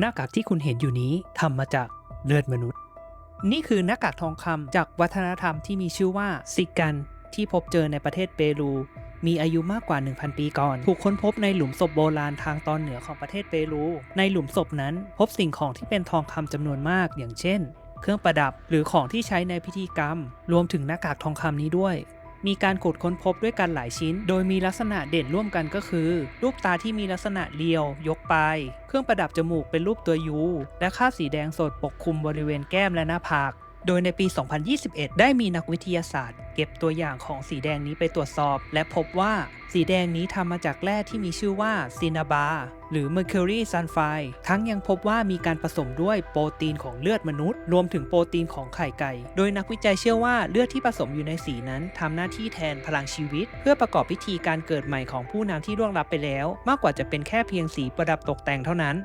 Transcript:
หน้ากากที่คุณเห็นอยู่นี้ทำมาจากเลือดมนุษย์ นี่คือหน้ากากทองคำจากวัฒนธรรมที่มีชื่อว่าซิกันที่พบเจอในประเทศเปรู มีอายุมากกว่า 1,000 ปีก่อน ถูกค้นพบในหลุมศพโบราณทางตอนเหนือของประเทศเปรู ในหลุมศพนั้นพบสิ่งของที่เป็นทองคำจำนวนมากอย่างเช่น เครื่องประดับหรือของที่ใช้ในพิธีกรรม รวมถึงหน้ากากทองคำนี้ด้วย มีการขุดค้นพบด้วยกันหลายชิ้น โดยมีลักษณะเด่นร่วมกันก็คือ รูปตาที่มีลักษณะเรียว ยกปลายเครื่องประดับจมูกเป็นรูปตัวยูและค่าสีแดงสดปกคลุมบริเวณแก้มและหน้าผาก โดยในปี 2021 ได้มีนักวิทยาศาสตร์ เก็บตัวอย่างของสีแดงนี้ไปตรวจสอบ และพบว่าสีแดงนี้ทำมาจากแร่ที่มีชื่อว่าซินาบาหรือ Mercury Sulfide ทั้งยังพบว่ามีการผสมด้วยโปรตีนของเลือดมนุษย์ รวมถึงโปรตีนของไข่ไก่ โดยนักวิจัยเชื่อว่าเลือดที่ผสมอยู่ในสีนั้นทำหน้าที่แทนพลังชีวิต เพื่อประกอบพิธีการเกิดใหม่ของผู้นำที่ล่วงลับไปแล้ว มากกว่าจะเป็นแค่เพียงสีประดับตกแต่งเท่านั้น